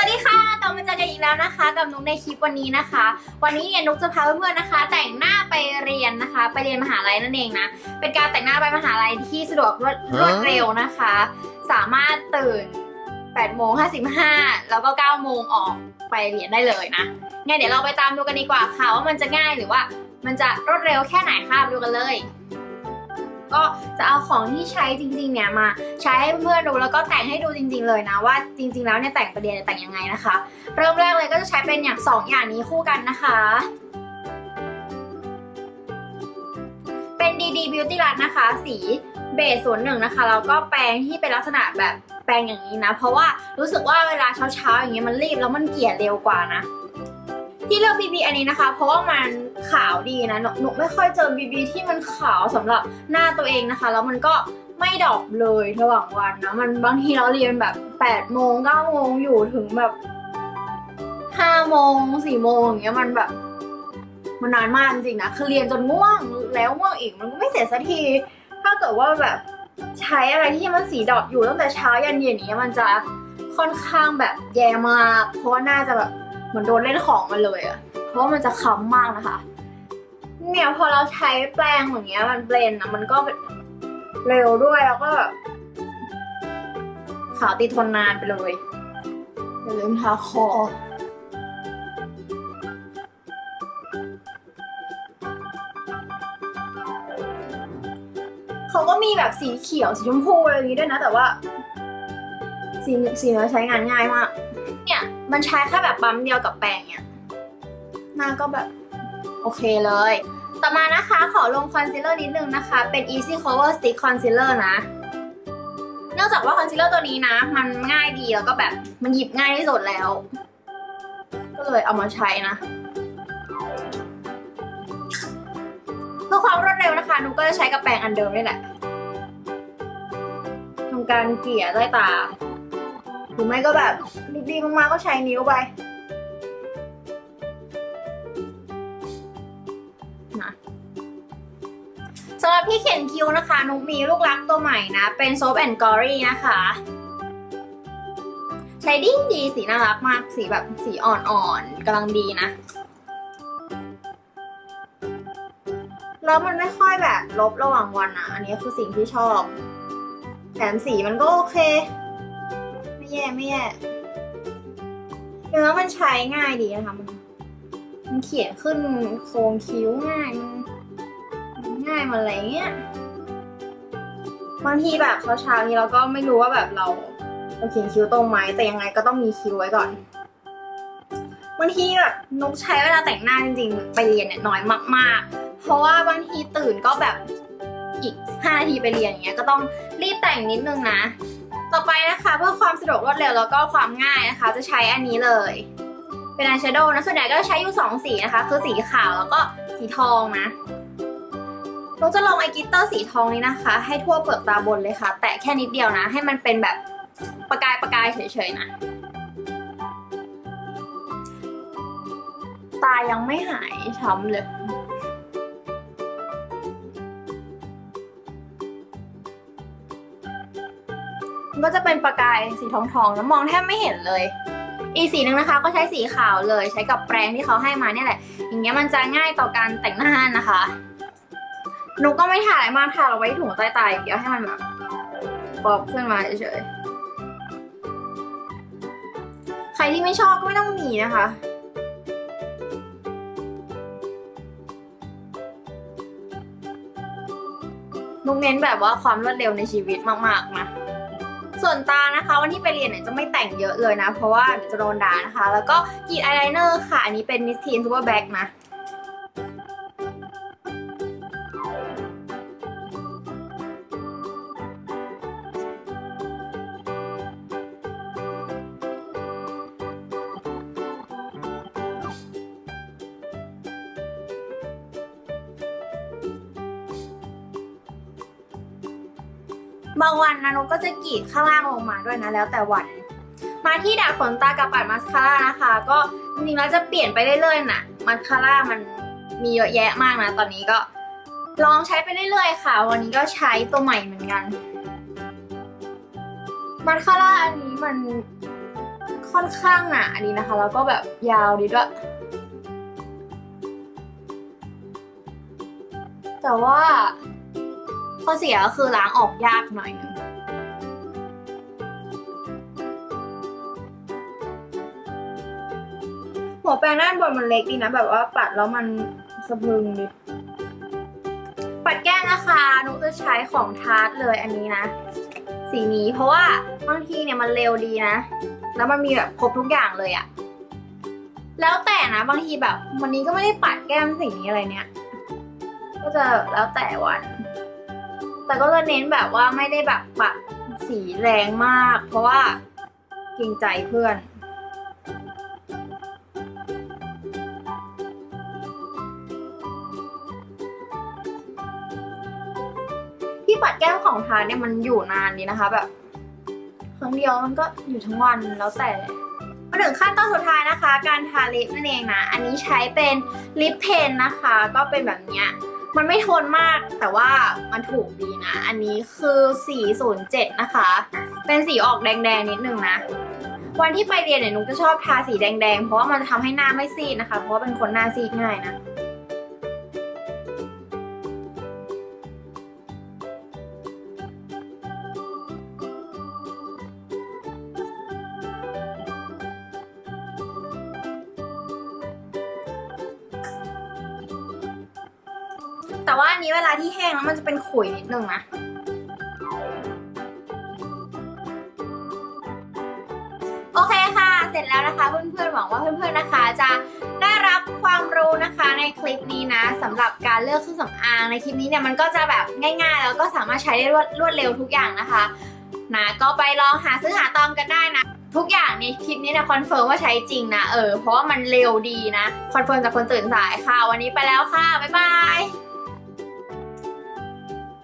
สวัสดีค่ะกลับมาเจอกันอีกแล้วนะคะ กับนุ๊กในคลิปวันนี้นะคะ วันนี้เนี่ยนุ๊กจะพาเพื่อนๆนะคะ แต่งหน้าไปเรียนนะคะ ไปเรียนมหาลัยนั่นเองนะ เป็นการแต่งหน้าไปมหาลัยที่สะดวกรวดรวดเร็วนะคะ สามารถตื่น8โมง55 แล้วก็9โมงออกไปเรียนได้เลยนะงั้นเดี๋ยวเราไปตามดูกันดีกว่าค่ะว่ามันจะง่ายหรือว่ามันจะรวดเร็วแค่ไหนค่ะดูกันเลย ก็จะเอาของที่ใช้จริงๆเนี่ยมาใช้ให้เพื่อนๆดูแล้วก็แต่งให้ดูจริง ๆ เลยนะว่าจริง ๆ แล้วเนี่ยแต่งปรียนเนี่ยแต่งยังไงนะคะ เริ่มแรกเลยก็จะใช้เป็นอย่างสองอย่างนี้คู่กันนะคะเป็น DD Beauty l u t นะคะ สีเบสศูนหนึ่งนะคะแล้วก็แปรงที่เป็นลักษณะแบบแปรงอย่างนี้นะ เพราะว่ารู้สึกว่าเวลาเช้าๆอย่างเงี้ยมันรีบแล้วมันเกลี่ยเร็วกว่านะ ที่เลือก BB อันนี้นะคะ เพราะว่ามัน ขาวดีนะหนูหนูไม่ค่อยเจอ BB ที่มันขาวสำหรับหน้าตัวเองนะคะ แล้วมันก็ไม่ดอกเลยระหว่างวันนะ มันบางทีเราเรียนแบบ8โมง9โมงอยู่ถึงแบบ5โมง4โมงอย่างเงี้ยมันแบบมันนานมากจริงๆนะ คือเรียนจนง่วงแล้วง่วงอีกมันก็ไม่เสร็จสักที ถ้าเกิดว่าแบบใช้อะไรที่มันสีดอกอยู่ตั้งแต่เช้ายันเย็นอย่างเงี้ยมันจะค่อนข้างแบบแย่มาก เพราะว่าน่าจะแบบเหมือนโดนเล่นของมันเลยอะเพราะว่ามันจะค้ำมากนะคะ เนี่ยพอเราใช้แปรงอย่างเงี้ยมันเบลนด์อะมันก็เร็วด้วยแล้วก็แบบขาวติดทนนานไปเลยอย่าลืมทาคอเขาก็มีแบบสีเขียวสีชมพูอะไรอย่างงี้ด้วยนะ แต่ว่า สีสีเนื้อใช้งานง่ายมาก เนี่ย มันใช้แค่แบบปั๊มเดียวกับแปรงเนี่ยหน้าก็แบบ โอเคเลย ต่อมานะคะขอลงคอนซีลเลอร์นิดนึงนะคะ เป็น Easy Cover Stick Concealer นะ เนื่องจากว่าคอนซีลเลอร์ตัวนี้นะ มันง่ายดีแล้วก็แบบมันหยิบง่ายที่สุดแล้ว ก็เลยเอามาใช้นะเพื่อความรวดเร็วนะคะนุกก็จะใช้กับแปรงอันเดิมนี่แหละทำการเกลี่ยใต้ตา หรือไม่ก็แบบรีบๆมากๆก็ใช้นิ้วไป พี่เขียนคิ้วนะคะนุกมีลูกรักตัวใหม่นะ เป็น Soap and Glory นะคะ ใช้ดีดีสีน่ารักมากสีแบบสีอ่อนๆกำลังดีนะ แล้วมันไม่ค่อยแบบลบระหว่างวันอะอันนี้คือสิ่งที่ชอบแถมสีมันก็โอเค ไม่แย่ไม่แย่เนื้อมันใช้ง่ายดีนะคะมันมันเขียนขึ้นโครงคิ้วง่ายมันายมันอะไรเงี้ยบางทีแบบเช้าๆนี้เราก็ไม่รู้ว่าแบบเราเราเขียนคิ้วตรงไหมแต่ยังไงก็ต้องมีคิ้วไว้ก่อนบางทีแบบนุกใช้เวลาแต่งหน้าจริงๆไปเรียนเนี่ยน้อยมากๆ เพราะว่าบางทีตื่นก็แบบอีก5นาทีไปเรียนอย่างเงี้ยก็ต้องรีบแต่งนิดนึงนะ ต่อไปนะคะเพื่อความสะดวกรวดเร็วแล้วก็ความง่ายนะคะ จะใช้อันนี้เลย เป็นอายแชโดว์นะส่วนใหญ่ก็ใช้อยู่2สีนะคะ คือสีขาวแล้วก็สีทองนะ เราจะลองไอกิตเตอร์สีทองนี้นะคะ ให้ทั่วเปลือกตาบนเลยค่ะ แตะแค่นิดเดียวนะ ให้มันเป็นแบบประกายประกายเฉยๆนะ ตายังไม่หายช้ำเลยก็จะเป็นประกายสีทองทองๆแล้วมองแทบไม่เห็นเลย อีสีหนึ่งนะคะ ก็ใช้สีขาวเลยใช้กับแปรงที่เขาให้มาเนี่ยแหละ อย่างเงี้ยมันจะง่ายต่อการแต่งหน้านะคะ หนูก็ไม่ทาอะไรมากทาเอาไว้ถุงใต้ตายเดียวให้มันแบบป๊อปขึ้นมาเฉยๆ ใครที่ไม่ชอบก็ไม่ต้องมีนะคะนุกเน้นแบบว่าความรวดเร็วในชีวิตมากๆนะ ส่วนตานะคะ วันที่ไปเรียนเนี่ยจะไม่แต่งเยอะเลยนะ เพราะว่าจะโดนด่านะคะ แล้วก็กรีดอายไลเนอร์ค่ะ อันนี้เป็นมิสทีนซูเปอร์แบ็กนะ บางวันนะนุกก็จะกรีดข้างล่างลงมาด้วยนะแล้วแต่วัน มาที่ดัดขนตากับปัดมาสคาร่านะคะ ก็จริงๆแล้วจะเปลี่ยนไปเรื่อยๆนะมาสคาร่ามันมีเยอะแยะมากนะ ตอนนี้ก็ลองใช้ไปเรื่อยๆค่ะ วันนี้ก็ใช้ตัวใหม่เหมือนกันมาสคาร่าอันนี้มันค่อนข้างหนาดีนะคะ แล้วก็แบบยาวดีด้วย แต่ว่า ข้อเสียก็คือล้างออกยากหน่อยนึงหัวแปรงด้านบนมันเล็กดีนะ แบบว่าปัดแล้วมันสะพรึงดิปัดแก้มนะคะนุกจะใช้ของทาร์ตเลยอันนี้นะ สีนี้เพราะว่าบางทีเนี่ยมันเร็วดีนะ แล้วมันมีแบบครบทุกอย่างเลยอะแล้วแต่นะบางทีแบบ วันนี้ก็ไม่ได้ปัดแก้มสีนี้อะไรเนี่ย ก็จะแล้วแต่วัน แต่ก็จะเน้นแบบว่าไม่ได้แบบปัดสีแรงมาก เพราะว่าเกรงใจเพื่อน ที่ปัดแก้มของทานเนี่ยมันอยู่นานดีนะคะแบบ ครั้งเดียวมันก็อยู่ทั้งวันแล้วแต่มาถึงขั้นตอนสุดท้ายนะคะ การทาลิปนั่นเองนะ อันนี้ใช้เป็นลิปเพนนะคะ ก็เป็นแบบเนี้ย มันไม่ทนมากแต่ว่ามันถูกดีนะ อันนี้คือ 407 นะคะ เป็นสีออกแดงๆนิดนึงนะ วันที่ไปเรียนเนี่ยนุกจะชอบทาสีแดงๆ เพราะว่ามันจะทำให้หน้าไม่ซีดนะคะ เพราะว่าเป็นคนหน้าซีดง่ายนะ แต่ว่าอันนี้เวลาที่แห้งแล้วมันจะเป็นขุยนิดนึงนะโอเคค่ะ เสร็จแล้วนะคะ เพื่อนๆหวังว่าเพื่อนๆนะคะ จะได้รับความรู้นะคะในคลิปนี้นะสำหรับการเลือกเครื่องสำอางในคลิปนี้เนี่ยมันก็จะแบบง่าย ๆ แล้วก็สามารถใช้ได้รวดรวดเร็วทุกอย่างนะคะนะก็ไปลองหาซื้อหาตอมกันได้นะ ทุกอย่างในคลิปนี้เนี่ยคอนเฟิร์มว่าใช้จริงนะเออเพราะว่ามันเร็วดีนะคอนเฟิร์มจากคนตื่นสายค่ะ วันนี้ไปแล้วค่ะ บ๊ายบาย